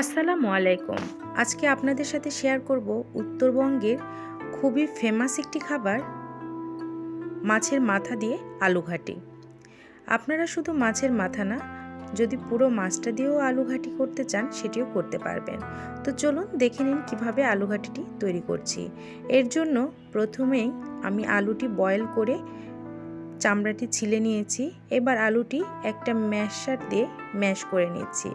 আসসালামু আলাইকুম। আজকে আপনাদের সাথে শেয়ার করব উত্তরবঙ্গের খুবই ফেমাস একটি খাবার, মাছের মাথা দিয়ে আলু ঘাটি। আপনারা শুধু মাছের মাথা না, যদি পুরো মাছটা দিয়েও আলু ঘাটি করতে চান, সেটিও করতে পারবেন। তো চলুন দেখে নিন কীভাবে আলু ঘাটিটি তৈরি করছি। এর জন্য প্রথমেই আমি আলুটি বয়েল করে চামড়াটি ছিলে নিয়েছি। এবার আলুটি একটা ম্যাশার দিয়ে ম্যাশ করে নিচ্ছি।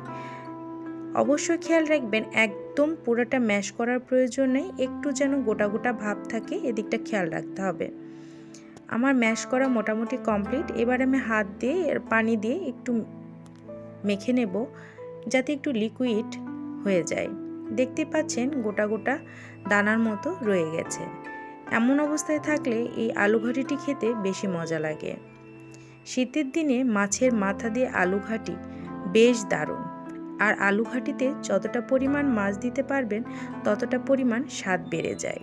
অবশ্যই খেয়াল রাখবেন, একদম পুরোটা ম্যাশ করার প্রয়োজন নেই, একটু যেন গোটা গোটা ভাব থাকে, এদিকটা খেয়াল রাখতে হবে। আমার ম্যাশ করা মোটামুটি কমপ্লিট, এবার আমি হাত দিয়ে পানি দিয়ে একটু মেখে নেব, যাতে একটু লিকুইড হয়ে যায়। দেখতে পাচ্ছেন, গোটা গোটা দানার মতো রয়ে গেছে। এমন অবস্থায় থাকলে এই আলু ঘাটিটি খেতে বেশি মজা লাগে। শীতের দিনে মাছের মাথা দিয়ে আলু ঘাটি বেশ দারুণ। আর আলু ঘাটিতে যতটা পরিমাণ মাছ দিতে পারবেন, ততটা পরিমাণ স্বাদ বেড়ে যায়।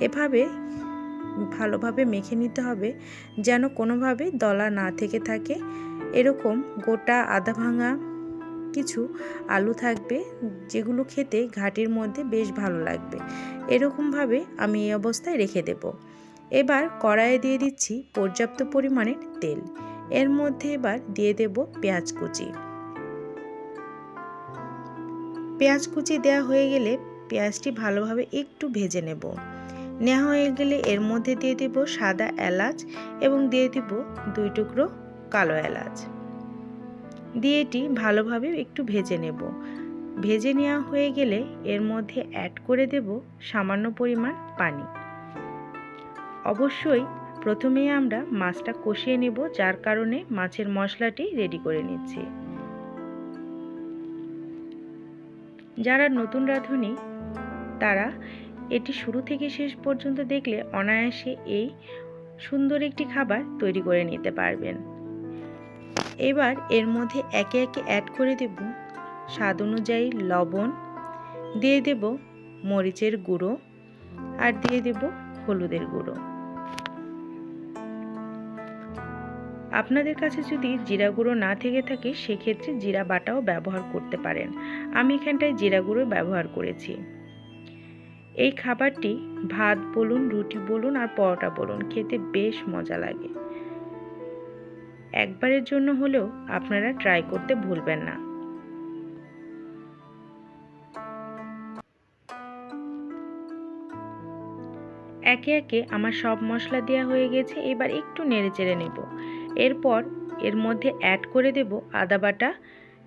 এভাবে ভালোভাবে মেখে নিতে হবে, যেন কোনোভাবে দলা না থেকে থাকে। এরকম গোটা আধা ভাঙা কিছু আলু থাকবে, যেগুলো খেতে ঘাটির মধ্যে বেশ ভালো লাগবে। এরকমভাবে আমি এই অবস্থায় রেখে দেব। এবার কড়াইয়ে দিয়ে দিচ্ছি পর্যাপ্ত পরিমাণের তেল। এর মধ্যে এবার দিয়ে দেব পেঁয়াজ কুচি। পেঁয়াজ কুচি দেওয়া হয়ে গেলে পেঁয়াজটি ভালোভাবে একটু ভেজে নেব। নেওয়া হয়ে গেলে এর মধ্যে দিয়ে দেব সাদা এলাচ এবং দিয়ে দিব দুই টুকরো কালো এলাচ। দিয়ে এটি ভালোভাবে একটু ভেজে নেব। ভেজে নেওয়া হয়ে গেলে এর মধ্যে অ্যাড করে দেব সামান্য পরিমাণ পানি। অবশ্যই প্রথমেই আমরা মাছটা কষিয়ে নেব, যার কারণে মাছের মশলাটি রেডি করে নিচ্ছি। যারা নতুন রাঁধুনি, তারা এটি শুরু থেকে শেষ পর্যন্ত দেখলে অনায়াসে এই সুন্দর একটি খাবার তৈরি করে নিতে পারবেন। এবার এর মধ্যে একে একে অ্যাড করে দেব স্বাদ অনুযায়ী লবণ, দিয়ে দেব মরিচের গুঁড়ো, আর দিয়ে দেব হলুদের গুঁড়ো। আপনাদের কাছে যদি জিরা গুঁড়ো না থেকে থাকে, সেক্ষেত্রে জিরা বাটাও ব্যবহার করতে পারেন। আমি এখানটায় জিরা গুঁড়ো ব্যবহার করেছি। এই খাবারটি ভাত বলুন, রুটি বলুন আর পরোটা বলুন, খেতে বেশ মজা লাগে। একবারের জন্য হলেও আপনারা ট্রাই করতে ভুলবেন না। একে একে আমার সব মশলা দেওয়া হয়ে গেছে, এবার একটু নেড়ে চেড়ে নেব। এরপর এর মধ্যে অ্যাড করে দেব আদা বাটা,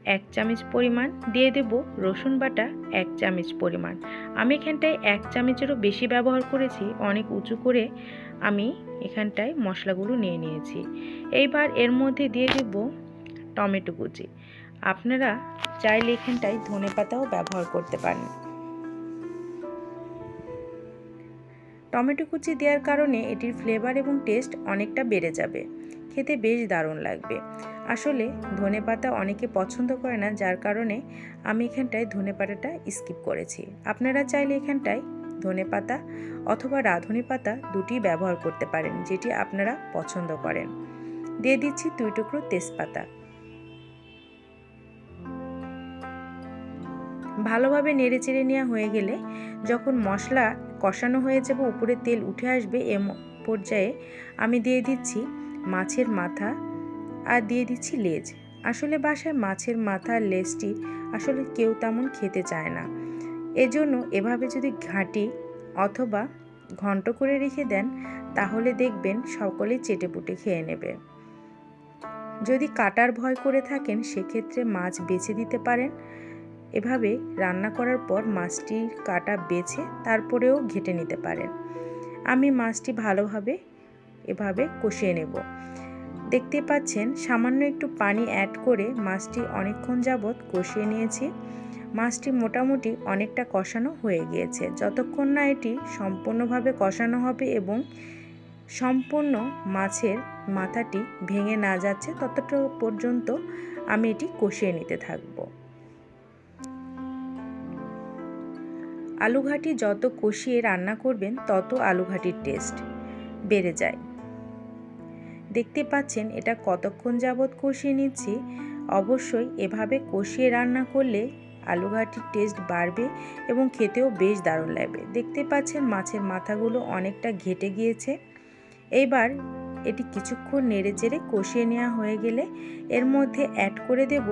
এক চামচ পরিমাণ। দিয়ে দেব রসুন বাটা, এক চামচ পরিমাণ। আমি এখানটায় এক চামচেরও বেশি ব্যবহার করেছি, অনেক উঁচু করে আমি এখানটায় মশলাগুলো নিয়ে নিয়েছি। এইবার এর মধ্যে দিয়ে দেব টমেটো কুচি। আপনারা চাইলে এখানটায় ধনে পাতাও ব্যবহার করতে পারেন। টমেটো কুচি দেওয়ার কারণে এটির ফ্লেভার এবং টেস্ট অনেকটা বেড়ে যাবে। খেতে বেশ দারুণ লাগবে। আসলে ধনে পাতা অনেকে পছন্দ করে না, যার কারণে আমি এখানটায় ধনে পাতাটা স্কিপ করেছি। আপনারা চাইলে এখানটায় ধনে পাতা অথবা রাঁধুনি পাতা দুটি ব্যবহার করতে পারেন, যেটি আপনারা পছন্দ করেন। দিয়ে দিচ্ছি দুই টুকরো তেজপাতা। ভালোভাবে নেড়ে চেড়ে নেওয়া হয়ে গেলে যখন মশলা কষানো হয়ে যাবে, উপরে তেল উঠে আসবে, এ পর্যায়ে আমি দিয়ে দিচ্ছি মাছের মাথা আর দিয়ে দিচ্ছি লেজ। আসলে বাসায় মাছের মাথা লেজটি আসলে কেউ তেমন খেতে চায় না। এজন্য এভাবে যদি ঘাঁটি অথবা ঘন্ট করে রেখে দেন, তাহলে দেখবেন সকলে চেটেপুটে খেয়ে নেবে। যদি কাটার ভয় করে থাকেন, সেক্ষেত্রে মাছ বেছে দিতে পারেন। এভাবে রান্না করার পর মাছটির কাটা বেছে তারপরেও ঘেটে নিতে পারেন। আমি মাছটি ভালোভাবে এভাবে কষিয়ে নেব। দেখতে পাচ্ছেন, সামান্য একটু পানি অ্যাড করে মাছটি অনেকক্ষণ যাবৎ কষিয়ে নিয়েছি। মাছটি মোটামুটি অনেকটা কষানো হয়ে গিয়েছে। যতক্ষণ না এটি সম্পূর্ণভাবে কষানো হবে এবং সম্পূর্ণ মাছের মাথাটি ভেঙে না যাচ্ছে, ততটা পর্যন্ত আমি এটি কষিয়ে নিতে থাকব। আলুঘাটি যত কষিয়ে রান্না করবেন, তত আলুঘাটির টেস্ট বেড়ে যায়। দেখতে পাচ্ছেন এটা কতক্ষণ যাবৎ কষিয়ে নিচ্ছি। অবশ্যই এভাবে কষিয়ে রান্না করলে আলু ঘাটির টেস্ট বাড়বে এবং খেতেও বেশ দারুণ লাগবে। দেখতে পাচ্ছেন মাছের মাথাগুলো অনেকটা ঘেটে গিয়েছে। এইবার এটি কিছুক্ষণ নেড়ে চেড়ে কষিয়ে নেওয়া হয়ে গেলে এর মধ্যে অ্যাড করে দেব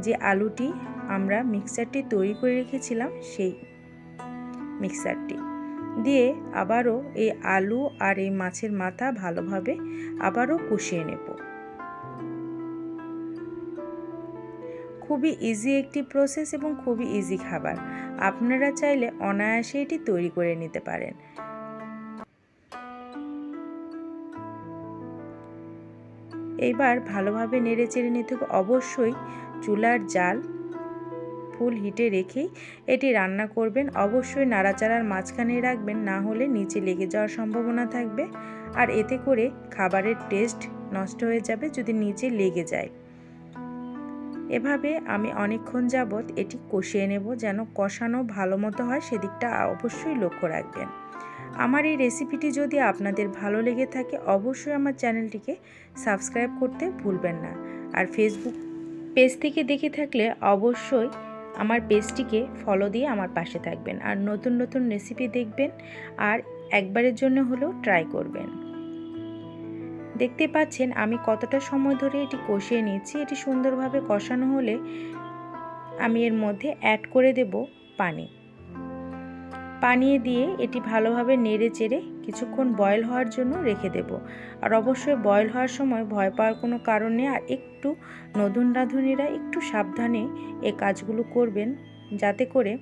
যে আলুটি আমরা মিক্সারটি তৈরি করে রেখেছিলাম সেই মিক্সারটি দিয়ে আবারও এই আলু আর এই মাছের মাথা ভালোভাবে আবারও কষিয়ে নেব। খুবই ইজি একটি প্রসেস এবং খুবই ইজি খাবার। আপনারা চাইলে অনায়াসে এটি তৈরি করে নিতে পারেন। এইবার ভালোভাবে নেড়ে চেড়ে নিতে হবে। অবশ্যই চুলার জাল ফুল হিটে রেখেই এটি রান্না করবেন। অবশ্যই নাড়াচাড়ার মাঝখানে রাখবেন, না হলে নিচে লেগে যাওয়ার সম্ভাবনা থাকবে। আর এতে করে খাবারের টেস্ট নষ্ট হয়ে যাবে যদি নিচে লেগে যায়। এভাবে আমি অনেকক্ষণ যাবৎ এটি কষিয়ে নেব যেন কষানো ভালো মতো হয়, সেদিকটা অবশ্যই লক্ষ্য রাখবেন। আমার এই রেসিপিটি যদি আপনাদের ভালো লেগে থাকে, অবশ্যই আমার চ্যানেলটিকে সাবস্ক্রাইব করতে ভুলবেন না। আর ফেসবুক পেজ থেকে দেখে থাকলে অবশ্যই আমার পেজটিকে ফলো দিয়ে আমার পাশে থাকবেন। আর নতুন নতুন রেসিপি দেখবেন আর একবারের জন্য হলেও ট্রাই করবেন। দেখতে পাচ্ছেন আমি কতটা সময় ধরে এটি কষিয়ে নিয়েছি। এটি সুন্দরভাবে কষানো হলে আমি এর মধ্যে অ্যাড করে দেব পানি। পানি দিয়ে এটি ভালোভাবে নেড়ে চেড়ে কিছুক্ষণ বয়েল হওয়ার জন্য রেখে দেব। আর অবশ্যই বয়েল হওয়ার সময় ভয় পাওয়ার কোনো কারণ আর একটু নতুন রাঁধুনিরা একটু সাবধানে এই কাজগুলো করবেন যাতে করে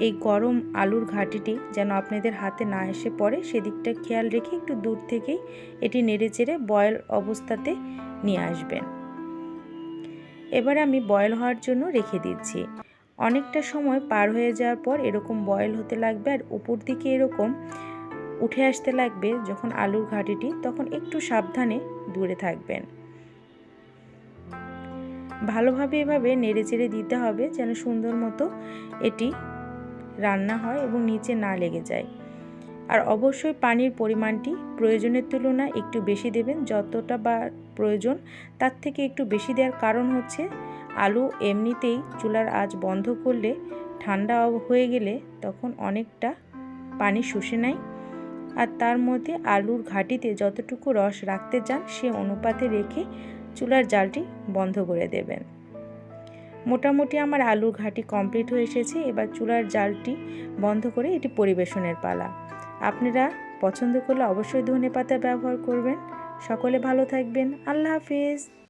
এই গরম আলুর ঘাটিটি যেন আপনাদের হাতে না এসে পড়ে। সেদিকটা খেয়াল রেখে একটু দূর থেকেই এটি নেড়ে চেড়ে বয়েল অবস্থাতে নিয়ে আসবেন। এবার আমি বয়েল হওয়ার জন্য রেখে দিচ্ছি। অনেকটা সময় পার হয়ে যাওয়ার পর এরকম বয়েল হতে লাগবে আর উপর দিকে এরকম উঠে আসতে লাগবে যখন আলুর ঘাটিটি, তখন একটু সাবধানে দূরে থাকবেন। ভালোভাবে এভাবে নেড়ে চেড়ে দিতে হবে যেন সুন্দর মতো এটি রান্না হয় এবং নিচে না লেগে যায়। আর অবশ্যই পানির পরিমাণটি প্রয়োজনের তুলনায় একটু বেশি দেবেন। যতটা বা প্রয়োজন তার থেকে একটু বেশি দেওয়ার কারণ হচ্ছে আলু এমনিতেই চুলার আঁচ বন্ধ করলে ঠান্ডা হয়ে গেলে তখন অনেকটা পানি শুষে নেয়। আর তার মধ্যে আলুর ঘাটিতে যতটুকু রস রাখতে চান, সে অনুপাতে রেখে চুলার জালটি বন্ধ করে দেবেন। মোটামুটি আমার আলুর ঘাটি কমপ্লিট হয়ে এসেছে। এবার চুলার জালটি বন্ধ করে এটি পরিবেশনের পালা। আপনারা পছন্দ করলে অবশ্যই ধনে পাতা ব্যবহার করবেন। সকলে ভালো থাকবেন। আল্লাহ হাফিজ।